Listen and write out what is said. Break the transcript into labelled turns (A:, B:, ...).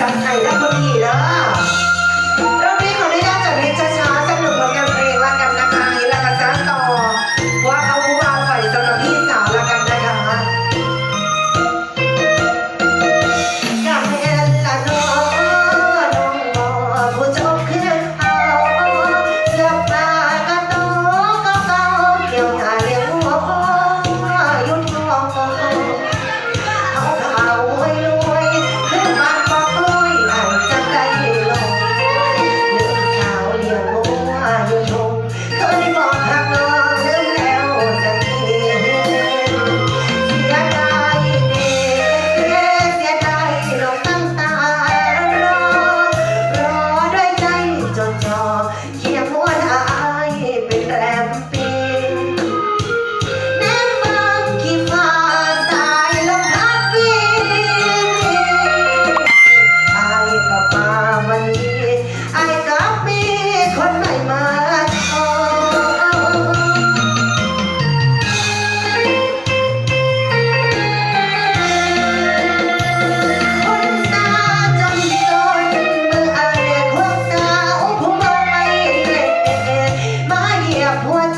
A: จัดให้แล้วคนนี้อ работать.